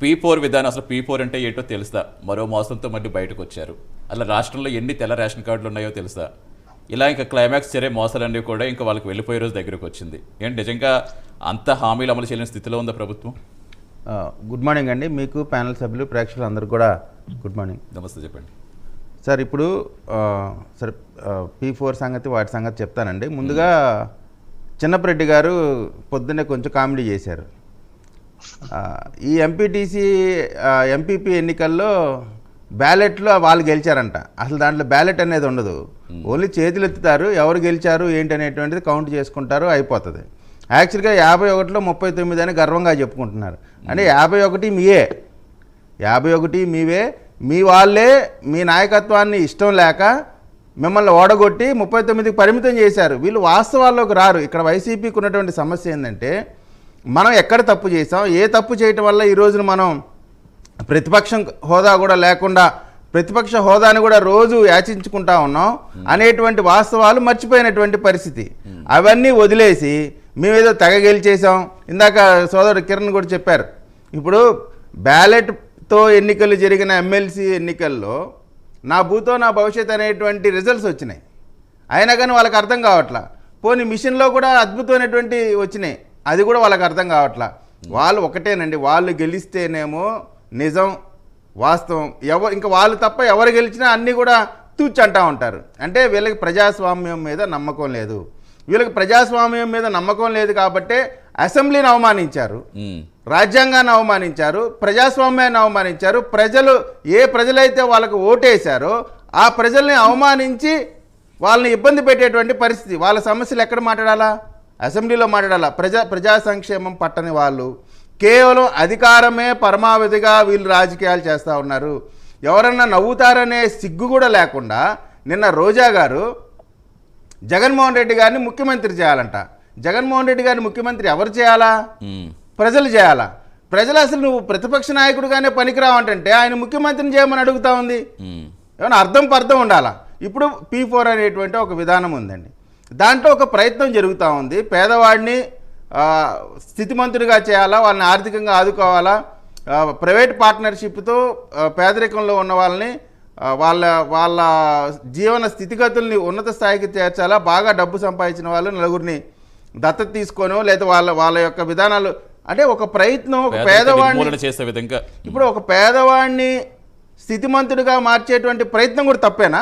P four విధానం అసలు P four అంటే ఏంటో తెలుసా మరో మోసంతో మళ్ళీ బయటకు వచ్చారు అలా రాష్ట్రంలో ఎన్ని తెల్ల రేషన్ కార్డులు ఉన్నాయో తెలుసా ఇలా ఇంకా క్లైమాక్స్ చేరే మోసాలన్నీ కూడా ఇంకా వాళ్ళకి వెళ్ళిపోయే రోజు దగ్గరకు వచ్చింది ఏంటి నిజంగా అంత హామీలు అమలు చేయలేని స్థితిలో ఉందా ప్రభుత్వం? గుడ్ మార్నింగ్ అండి. మీకు ప్యానల్ సభ్యులు ప్రేక్షకులు అందరూ కూడా గుడ్ మార్నింగ్ నమస్తే చెప్పండి. సార్ ఇప్పుడు సరే పీ ఫోర్ సంగతి వాటి సంగతి చెప్తానండి. ముందుగా చిన్నపరెడ్డి గారు పొద్దున్నే కొంచెం కామెడీ చేశారు. ఈ ఎంపీటీసీ ఎంపీపీ ఎన్నికల్లో బ్యాలెట్లో వాళ్ళు గెలిచారంట. అసలు దాంట్లో బ్యాలెట్ అనేది ఉండదు. ఓన్లీ చేతులు ఎత్తుతారు ఎవరు గెలిచారు ఏంటి అనేటువంటిది కౌంట్ చేసుకుంటారు అయిపోతుంది. యాక్చువల్గా యాభై ఒకటిలో ముప్పై తొమ్మిది అని గర్వంగా చెప్పుకుంటున్నారు. అంటే యాభై ఒకటి మీయే. యాభై ఒకటి మీవే. మీ వాళ్ళే మీ నాయకత్వాన్ని ఇష్టం లేక మిమ్మల్ని ఓడగొట్టి ముప్పై తొమ్మిదికి పరిమితం చేశారు. వీళ్ళు వాస్తవాల్లోకి రారు. ఇక్కడ వైసీపీకి ఉన్నటువంటి సమస్య ఏంటంటే మనం ఎక్కడ తప్పు చేసాం ఏ తప్పు చేయటం వల్ల ఈ రోజున మనం ప్రతిపక్షం హోదా కూడా లేకుండా ప్రతిపక్ష హోదాని కూడా రోజు యాచించుకుంటా ఉన్నాం అనేటువంటి వాస్తవాలు మర్చిపోయినటువంటి పరిస్థితి. అవన్నీ వదిలేసి మేమేదో తెగ గెలిచేసాం ఇందాక సోదరుడు కిరణ్ కూడా చెప్పారు. ఇప్పుడు బ్యాలెట్తో ఎన్నికలు జరిగిన ఎమ్మెల్సీ ఎన్నికల్లో నా భూతో నా భవిష్యత్ అనేటువంటి రిజల్ట్స్ వచ్చినాయి. అయినా కానీ వాళ్ళకి అర్థం కావట్లా. పోనీ మిషన్లో కూడా అద్భుతమైనటువంటి వచ్చినాయి. అది కూడా వాళ్ళకి అర్థం కావట్లా. వాళ్ళు ఒకటేనండి వాళ్ళు గెలిస్తేనేమో నిజం వాస్తవం. ఎవరు ఇంకా వాళ్ళు తప్ప ఎవరు గెలిచినా అన్నీ కూడా తూచి అంటా ఉంటారు. అంటే వీళ్ళకి ప్రజాస్వామ్యం మీద నమ్మకం లేదు. వీళ్ళకి ప్రజాస్వామ్యం మీద నమ్మకం లేదు కాబట్టే అసెంబ్లీని అవమానించారు. రాజ్యాంగాన్ని అవమానించారు. ప్రజాస్వామ్యాన్ని అవమానించారు. ప్రజలు ఏ ప్రజలైతే వాళ్ళకు ఓటేశారో ఆ ప్రజల్ని అవమానించి వాళ్ళని ఇబ్బంది పెట్టేటువంటి పరిస్థితి. వాళ్ళ సమస్యలు ఎక్కడ మాట్లాడాలా? అసెంబ్లీలో మాట్లాడాలా? ప్రజా ప్రజా సంక్షేమం పట్టని వాళ్ళు. కేవలం అధికారమే పరమావధిగా వీళ్ళు రాజకీయాలు చేస్తూ ఉన్నారు. ఎవరన్నా నవ్వుతారనే సిగ్గు కూడా లేకుండా నిన్న రోజా గారు జగన్మోహన్ రెడ్డి గారిని ముఖ్యమంత్రి చేయాలంట. జగన్మోహన్ రెడ్డి గారిని ముఖ్యమంత్రి ఎవరు చేయాలా? ప్రజలు చేయాలా? ప్రజలు అసలు నువ్వు ప్రతిపక్ష నాయకుడుగానే పనికిరావంటే ఆయన ముఖ్యమంత్రిని చేయమని అడుగుతా ఉంది. ఏమన్నా అర్థం పర్థం ఉండాలా? ఇప్పుడు పీ ఫోర్ అనేటువంటి ఒక విధానం ఉందండి. దాంట్లో ఒక ప్రయత్నం జరుగుతూ ఉంది. పేదవాడిని స్థితిమంతుడిగా చేయాలా వాళ్ళని ఆర్థికంగా ఆదుకోవాలా ప్రైవేట్ పార్ట్నర్షిప్తో పేదరికంలో ఉన్న వాళ్ళని వాళ్ళ వాళ్ళ జీవన స్థితిగతుల్ని ఉన్నత స్థాయికి చేర్చాలా బాగా డబ్బు సంపాదించిన వాళ్ళు నలుగురిని దత్తత తీసుకోనో లేదా వాళ్ళ వాళ్ళ యొక్క విధానాలు అంటే ఒక ప్రయత్నం ఒక పేదవాడిని చేసే విధంగా. ఇప్పుడు ఒక పేదవాడిని స్థితిమంతుడిగా మార్చేటువంటి ప్రయత్నం కూడా తప్పేనా?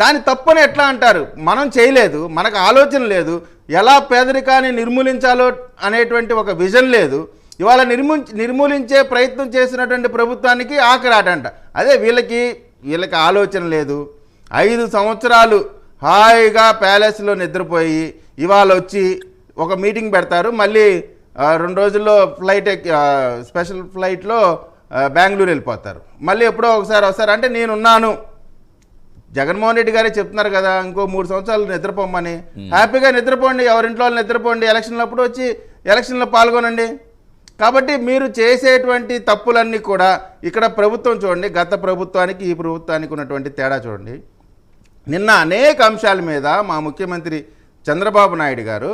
దాని తప్పని ఎట్లా అంటారు? మనం చేయలేదు మనకు ఆలోచన లేదు ఎలా పేదరికాన్ని నిర్మూలించాలో అనేటువంటి ఒక విజన్ లేదు. ఇవాళ నిర్మూ నిర్మూలించే ప్రయత్నం చేసినటువంటి ప్రభుత్వానికి ఆకరాటంట అదే వీళ్ళకి వీళ్ళకి ఆలోచన లేదు. ఐదు సంవత్సరాలు హాయిగా ప్యాలెస్లో నిద్రపోయి ఇవాళ వచ్చి ఒక మీటింగ్ పెడతారు. మళ్ళీ రెండు రోజుల్లో ఫ్లైట్ స్పెషల్ ఫ్లైట్లో బెంగళూరు వెళ్ళిపోతారు. మళ్ళీ ఎప్పుడో ఒకసారి వస్తారు. అంటే నేనున్నాను. జగన్మోహన్ రెడ్డి గారే చెప్తున్నారు కదా ఇంకో మూడు సంవత్సరాలు నిద్రపోమని హ్యాపీగా నిద్రపోండి ఎవరింట్లో వాళ్ళు నిద్రపోండి ఎలక్షన్లప్పుడు వచ్చి ఎలక్షన్లో పాల్గొనండి. కాబట్టి మీరు చేసేటువంటి తప్పులన్నీ కూడా ఇక్కడ ప్రభుత్వం చూడండి గత ప్రభుత్వానికి ఈ ప్రభుత్వానికి ఉన్నటువంటి తేడా చూడండి. నిన్న అనేక అంశాల మీద మా ముఖ్యమంత్రి చంద్రబాబు నాయుడు గారు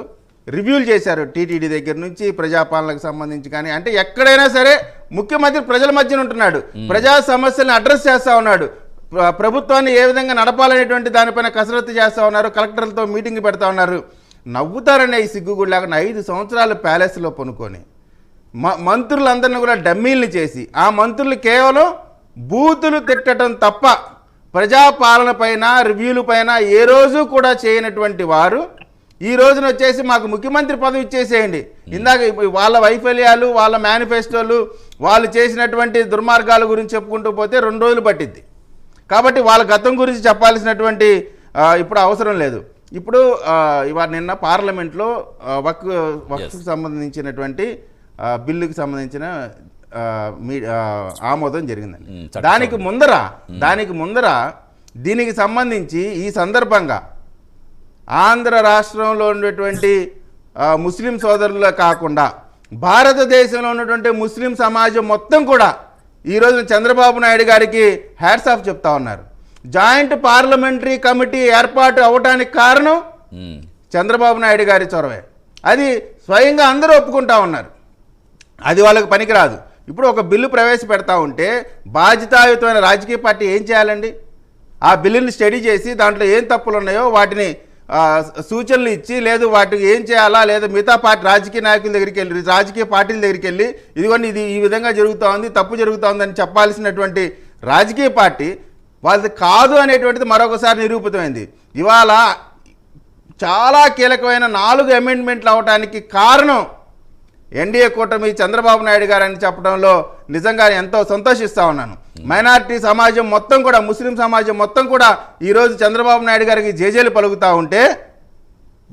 రివ్యూలు చేశారు టీటీడీ దగ్గర నుంచి ప్రజాపాలనకు సంబంధించి కానీ అంటే ఎక్కడైనా సరే ముఖ్యమంత్రి ప్రజల మధ్యన ఉంటున్నాడు. ప్రజా సమస్యలను అడ్రస్ చేస్తూ ఉన్నాడు. ప్రభుత్వాన్ని ఏ విధంగా నడపాలనేటువంటి దానిపైన కసరత్తు చేస్తూ ఉన్నారు కలెక్టర్లతో మీటింగ్ పెడతా ఉన్నారు. నవ్వుతారనే ఈ సిగ్గు కూడా లేకుండా ఐదు సంవత్సరాలు ప్యాలెస్లో పనుకొని మ మంత్రులందరినీ కూడా డమ్మీల్ని చేసి ఆ మంత్రులు కేవలం బూతులు తిట్టడం తప్ప ప్రజాపాలన పైన రివ్యూల పైన ఏ రోజు కూడా చేయనటువంటి వారు ఈ రోజున వచ్చేసి మాకు ముఖ్యమంత్రి పదవి ఇచ్చేసేయండి. ఇందాక వాళ్ళ వైఫల్యాలు వాళ్ళ మేనిఫెస్టోలు వాళ్ళు చేసినటువంటి దుర్మార్గాల గురించి చెప్పుకుంటూ పోతే రెండు రోజులు పట్టిద్ది. కాబట్టి వాళ్ళ గతం గురించి చెప్పాల్సినటువంటి ఇప్పుడు అవసరం లేదు. ఇప్పుడు ఇవాళ నిన్న పార్లమెంట్లో వక్ వక్కు సంబంధించినటువంటి బిల్లుకి సంబంధించిన ఆమోదం జరిగిందండి. దానికి ముందర దానికి ముందర దీనికి సంబంధించి ఈ సందర్భంగా ఆంధ్ర రాష్ట్రంలో ఉన్నటువంటి ముస్లిం సోదరులు కాకుండా భారతదేశంలో ఉన్నటువంటి ముస్లిం సమాజం మొత్తం కూడా ఈ రోజున చంద్రబాబు నాయుడు గారికి హ్యాట్స్ ఆఫ్ చెప్తా ఉన్నారు. జాయింట్ పార్లమెంటరీ కమిటీ ఏర్పాటు అవడానికి కారణం చంద్రబాబు నాయుడు గారి చొరవే. అది స్వయంగా అందరూ ఒప్పుకుంటా ఉన్నారు. అది వాళ్ళకి పనికిరాదు. ఇప్పుడు ఒక బిల్లు ప్రవేశపెడతా ఉంటే బాధ్యతాయుతమైన రాజకీయ పార్టీ ఏం చేయాలండి? ఆ బిల్లుని స్టడీ చేసి దాంట్లో ఏం తప్పులు ఉన్నాయో వాటిని సూచనలు ఇచ్చి లేదు వాటికి ఏం చేయాలా లేదా మిగతా పార్టీ రాజకీయ నాయకుల దగ్గరికి వెళ్ళి రాజకీయ పార్టీల దగ్గరికి వెళ్ళి ఇదిగోండి ఇది ఈ విధంగా జరుగుతూ ఉంది తప్పు జరుగుతూ ఉందని చెప్పాల్సినటువంటి రాజకీయ పార్టీ వాళ్ళది కాదు అనేటువంటిది మరొకసారి నిరూపితమైంది. ఇవాళ చాలా కీలకమైన నాలుగు అమెండ్మెంట్లు అవడానికి కారణం ఎన్డీఏ కూటమి చంద్రబాబు నాయుడు గారు అని చెప్పడంలో నిజంగా ఎంతో సంతోషిస్తూ ఉన్నాను. మైనార్టీ సమాజం మొత్తం కూడా ముస్లిం సమాజం మొత్తం కూడా ఈరోజు చంద్రబాబు నాయుడు గారికి జేజేలు పలుకుతూ ఉంటే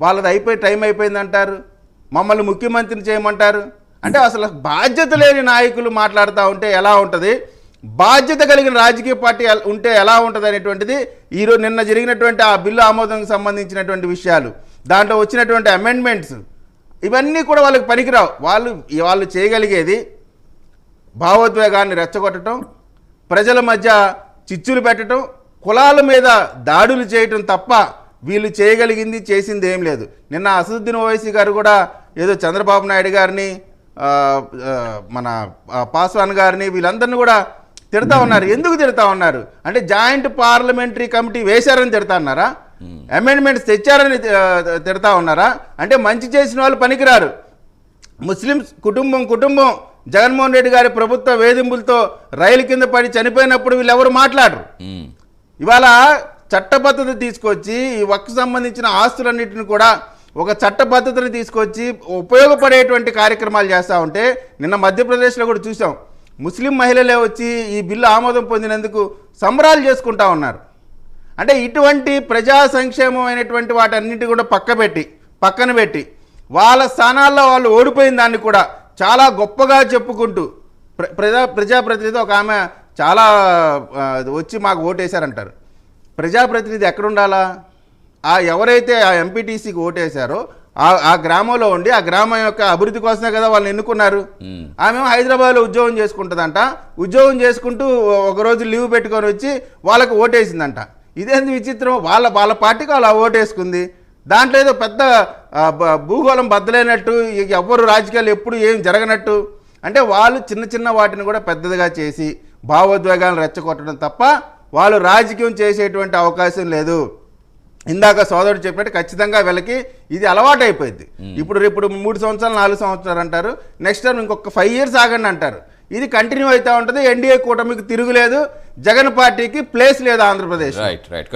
వాళ్ళది అయిపోయి టైం అయిపోయిందంటారు? మమ్మల్ని ముఖ్యమంత్రిని చేయమంటారు? అంటే అసలు బాధ్యత లేని నాయకులు మాట్లాడుతూ ఉంటే ఎలా ఉంటుంది? బాధ్యత కలిగిన రాజకీయ పార్టీ ఉంటే ఎలా ఉంటుంది అనేటువంటిది ఈరోజు నిన్న జరిగినటువంటి ఆ బిల్లు ఆమోదంకి సంబంధించినటువంటి విషయాలు దాంట్లో వచ్చినటువంటి అమెండ్మెంట్స్ ఇవన్నీ కూడా వాళ్ళకి పనికిరావు. వాళ్ళు వాళ్ళు చేయగలిగేది భావోద్వేగాన్ని రెచ్చగొట్టడం ప్రజల మధ్య చిచ్చులు పెట్టడం కులాల మీద దాడులు చేయటం తప్ప వీళ్ళు చేయగలిగింది చేసింది ఏం లేదు. నిన్న అసదుద్దీన్ ఓవైసీ గారు కూడా ఏదో చంద్రబాబు నాయుడు గారిని మన పాస్వాన్ గారిని వీళ్ళందరినీ కూడా తిడతా ఉన్నారు. ఎందుకు తిడతా ఉన్నారు? అంటే జాయింట్ పార్లమెంటరీ కమిటీ వేశారని తిడతా ఉన్నారా? అమెండ్మెంట్స్ తెచ్చారని తిడతా ఉన్నారా? అంటే మంచి చేసిన వాళ్ళు పనికిరారు. ముస్లిమ్స్ కుటుంబం కుటుంబం జగన్మోహన్ రెడ్డి గారి ప్రభుత్వ వేధింపులతో రైలు కింద పడి చనిపోయినప్పుడు వీళ్ళు ఎవరు మాట్లాడరు ఇవాళ చట్టబద్ధత తీసుకొచ్చి ఈ వక్కు సంబంధించిన ఆస్తులన్నింటిని కూడా ఒక చట్టబద్ధతని తీసుకొచ్చి ఉపయోగపడేటువంటి కార్యక్రమాలు చేస్తూ ఉంటే నిన్న మధ్యప్రదేశ్లో కూడా చూసాం. ముస్లిం మహిళలే వచ్చి ఈ బిల్లు ఆమోదం పొందినందుకు సంబరాలు చేసుకుంటా ఉన్నారు. అంటే ఇటువంటి ప్రజా సంక్షేమం అయినటువంటి వాటన్నిటి కూడా పక్కబెట్టి పక్కన పెట్టి వాళ్ళ స్థానాల్లో వాళ్ళు ఓడిపోయిన దాన్ని కూడా చాలా గొప్పగా చెప్పుకుంటూ ప్ర ప్రజా ప్రజాప్రతినిధి ఒక ఆమె చాలా వచ్చి మాకు ఓటేశారంటారు. ప్రజాప్రతినిధి ఎక్కడ ఉండాలా ఆ ఎవరైతే ఆ ఎంపీటీసీకి ఓటేశారో ఆ ఆ గ్రామంలో ఉండి ఆ గ్రామం యొక్క అభివృద్ధి కోసమే కదా వాళ్ళని ఎన్నుకున్నారు. ఆమె హైదరాబాద్లో ఉద్యోగం చేసుకుంటుందంట. ఉద్యోగం చేసుకుంటూ ఒకరోజు లీవ్ పెట్టుకొని వచ్చి వాళ్ళకి ఓటేసిందంట. ఇదేంది విచిత్రం? వాళ్ళ వాళ్ళ పార్టీకి అలా ఓటేసుకుంది. దాంట్లో ఏదో పెద్ద భూగోళం బద్దలైనట్టు ఎవ్వరు రాజకీయాలు ఎప్పుడు ఏం జరగనట్టు. అంటే వాళ్ళు చిన్న చిన్న వాటిని కూడా పెద్దదిగా చేసి భావోద్వేగాలను రెచ్చగొట్టడం తప్ప వాళ్ళు రాజకీయం చేసేటువంటి అవకాశం లేదు. ఇందాక సోదరుడు చెప్పినట్టు ఖచ్చితంగా వీళ్ళకి ఇది అలవాటు అయిపోయింది. ఇప్పుడు ఇప్పుడు మూడు సంవత్సరాలు నాలుగు సంవత్సరాలు అంటారు. నెక్స్ట్ టైం ఇంకొక ఫైవ్ ఇయర్స్ ఆగండి అంటారు. ఇది కంటిన్యూ అవుతూ ఉంటుంది. ఎన్డీఏ కూటమికి తిరుగులేదు. జగన్ పార్టీకి ప్లేస్ లేదు ఆంధ్రప్రదేశ్ రైట్ రైట్